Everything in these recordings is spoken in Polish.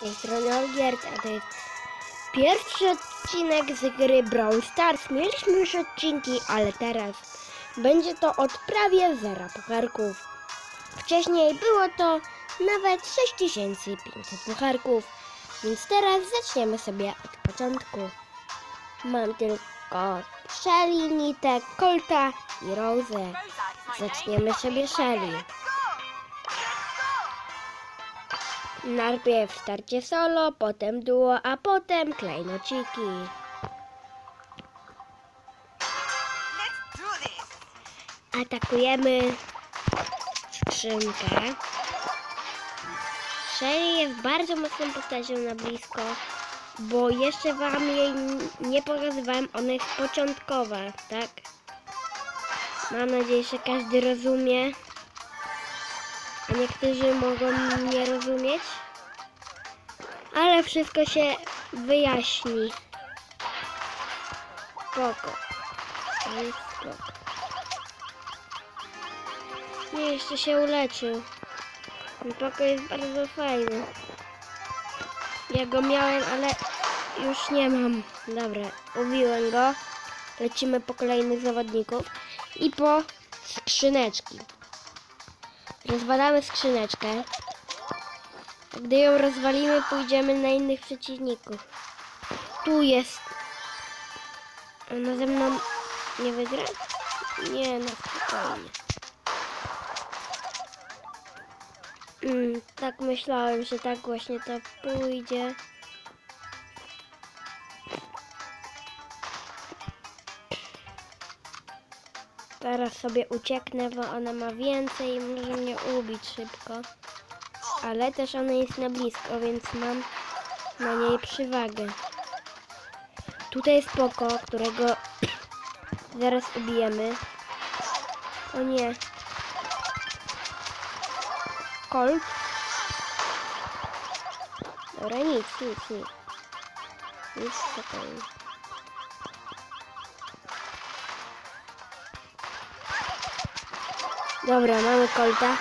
tej strony Olgierd, a to jest pierwszy odcinek z gry Brawl Stars. Mieliśmy już odcinki, ale teraz będzie to od prawie zera pucharków. Wcześniej było to nawet 6500 pucharków, więc teraz zaczniemy sobie od początku. Mam tylko Shelly, Nitek, Colta i Rose. Zaczniemy sobie Shelly. Najpierw starcie solo, potem duo, a potem klejnociki. Atakujemy skrzynkę. Shelly jest bardzo mocną postacią na blisko, bo jeszcze wam jej nie pokazywałem, ona jest początkowa, tak? Mam nadzieję, że każdy rozumie, niektórzy mogą nie rozumieć, ale wszystko się wyjaśni. Spoko. To spoko. Nie, jeszcze się uleczył. Ten pokój jest bardzo fajny. Ja go miałem, ale już nie mam. Dobra, ubiłem go. Lecimy po kolejnych zawodników i po skrzyneczki. Rozwalamy skrzyneczkę. Gdy ją rozwalimy, pójdziemy na innych przeciwników. Tu jest. Ona ze mną nie wygra? Nie, no spokojnie. Mm, tak myślałem, że tak właśnie to pójdzie. Teraz sobie ucieknę, bo ona ma więcej i może mnie ubić szybko. Ale też ona jest na blisko, więc mam na niej przewagę. Tutaj jest Poko, którego zaraz ubijemy. O nie, Colt. Dobra, nic, nic, nic. Nic spokojnie. Dobra, mamy Colta.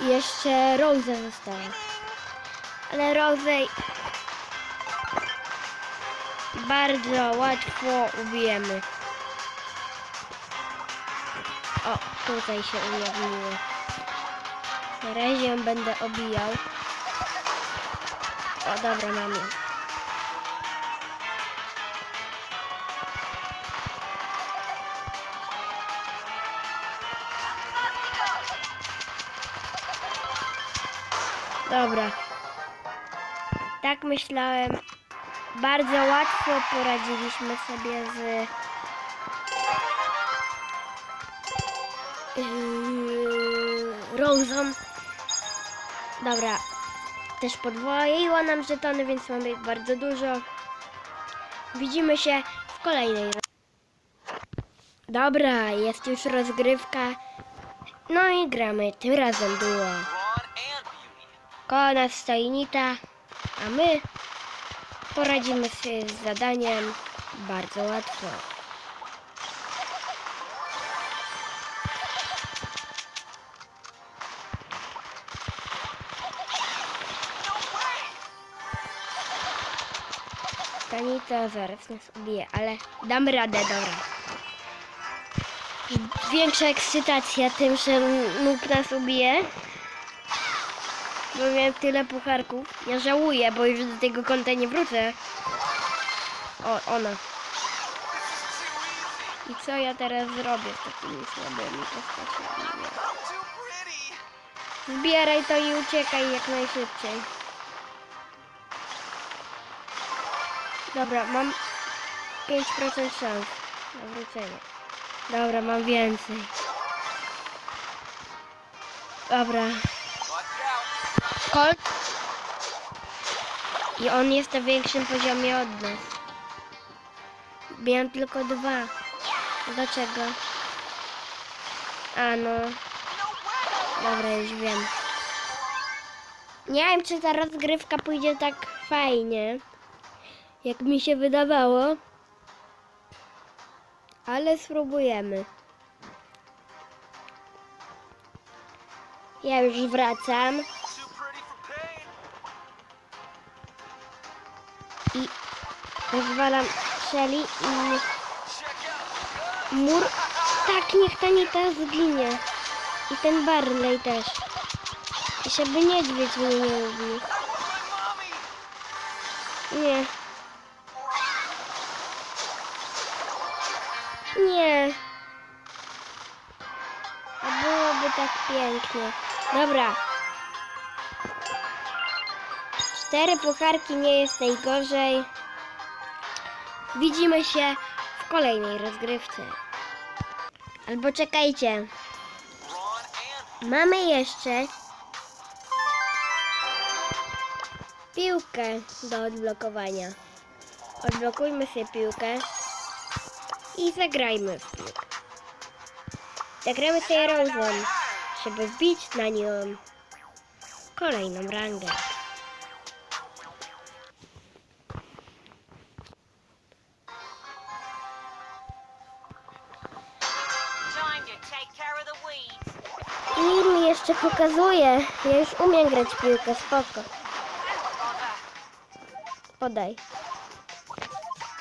I jeszcze Rose została. Ale Rose bardzo łatwo ubijemy. O, tutaj się ujawniło. Na razie ją będę obijał. O, dobra, mam ją. Dobra. Tak myślałem. Bardzo łatwo poradziliśmy sobie z yy. Dobra. Też podwoiła nam żetony, więc mamy ich bardzo dużo. Widzimy się w kolejnej. Dobra, jest już rozgrywka. No i gramy tym razem duo. Koło nas stoi Nita, a my poradzimy sobie z zadaniem bardzo łatwo. No way. Ta Nita zaraz nas ubije, ale damy radę, dobra. Większa ekscytacja tym, że nóg nas ubije. Bo miałem tyle pucharków. Ja żałuję, bo już do tego konta nie wrócę. O, ona. I co ja teraz zrobię z takimi słabymi postaciami? Zbieraj to i uciekaj jak najszybciej. Dobra, mam 5% szans na wrócenie. Dobra, mam więcej. Dobra. I on jest na większym poziomie od nas. Miałem tylko dwa. Dlaczego? A no. Dobra, już wiem. Nie wiem, czy ta rozgrywka pójdzie tak fajnie, jak mi się wydawało. Ale spróbujemy. Ja już wracam. Rozwalam Shelly i mur. Tak, niech ta Nita zginie. I ten Barley też. I żeby niedźwiedź mnie nie ubił. My mommy. Nie. Nie. A byłoby tak pięknie. Dobra. Cztery pucharki nie jest najgorzej. Widzimy się w kolejnej rozgrywce. Albo czekajcie. Mamy jeszcze piłkę do odblokowania. Odblokujmy sobie piłkę i zagrajmy w piłkę. Zagramy sobie Rose'em, żeby wbić na nią kolejną rangę. Pokazuje. Ja już umiem grać piłkę, spoko. Podaj.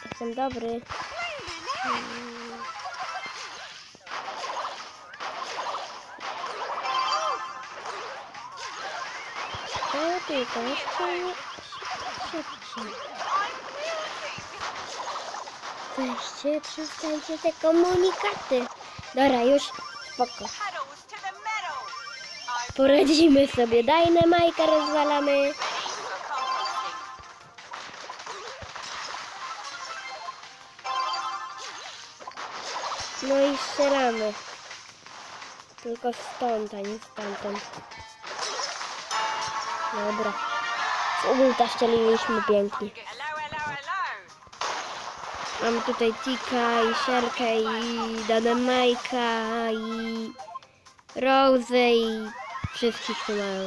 Jestem dobry. Tylko jeszcze szybciej. Weźcie, przestańcie te komunikaty. Dobra, już spoko. Poradzimy sobie. Dajne majka rozwalamy. No i strzelamy. Tylko stąd, a nie stamtąd. Dobra. Z ulta strzeliliśmy pięknie. Mamy tutaj Tika i Sherkę i Dynamajka i Rose i wszystkich tu mają.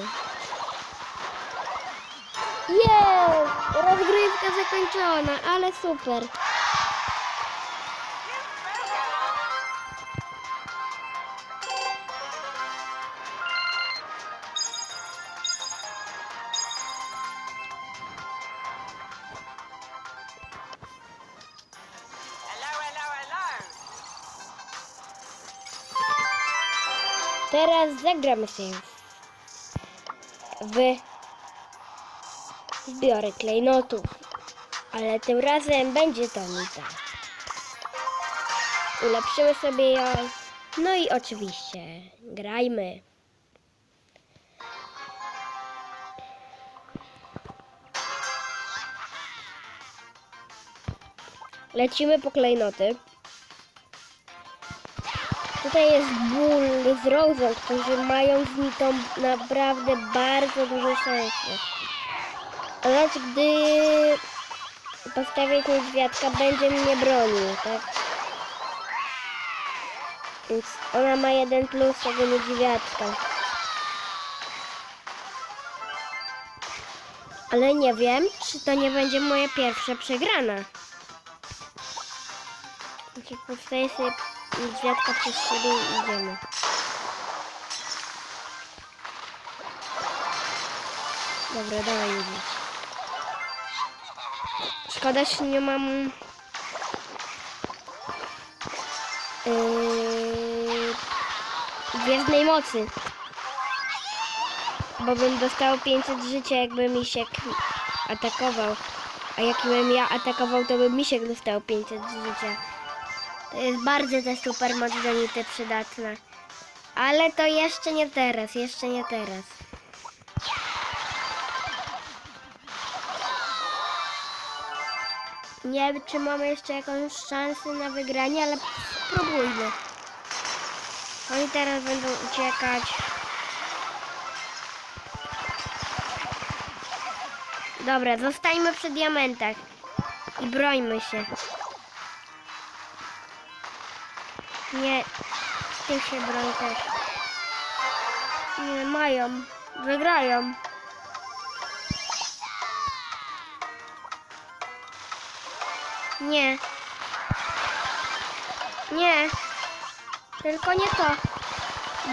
Jest! Rozgrywka zakończona, ale super. Teraz zagramy się w zbiory klejnotów, ale tym razem będzie to Nita. Ulepszymy sobie ją, no i oczywiście grajmy. Lecimy po klejnoty. Tutaj jest ból z Rozą, którzy mają z Nitą naprawdę bardzo dużo szansy. Ale gdy postawię niedźwiadka, będzie mnie bronił, tak? Więc ona ma jeden plus tego niedźwiadka. Ale nie wiem, czy to nie będzie moja pierwsza przegrana. Znaczy powstaje sobie niedźwiadka przez siebie i idziemy. Dobra, dawaj niedźwiedź. Szkoda, że nie mam... Yy... Gwiezdnej mocy. Bo bym dostał 500 życia, jakby misiek atakował. A jakbym ja atakował, to by misiek dostał 500 życia. To jest bardzo ta super moc do nity przydatna. Ale to jeszcze nie teraz, jeszcze nie teraz. Nie wiem, czy mamy jeszcze jakąś szansę na wygranie, ale spróbujmy. Oni teraz będą uciekać. Dobra, zostańmy przy diamentach i brońmy się. Nie, ty się broń też. Nie, mają. Wygrają. Nie. Nie. Tylko nie to.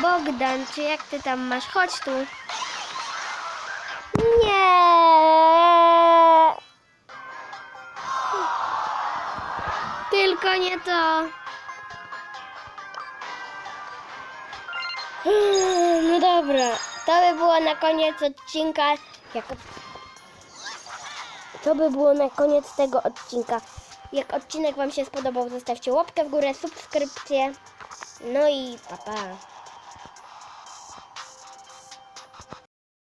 Bogdan, czy jak ty tam masz? Chodź tu. Nie. tylko nie to. No dobra, to by było na koniec odcinka. Jak... To by było na koniec tego odcinka. Jak odcinek Wam się spodobał, zostawcie łapkę w górę, subskrypcję. No i pa pa.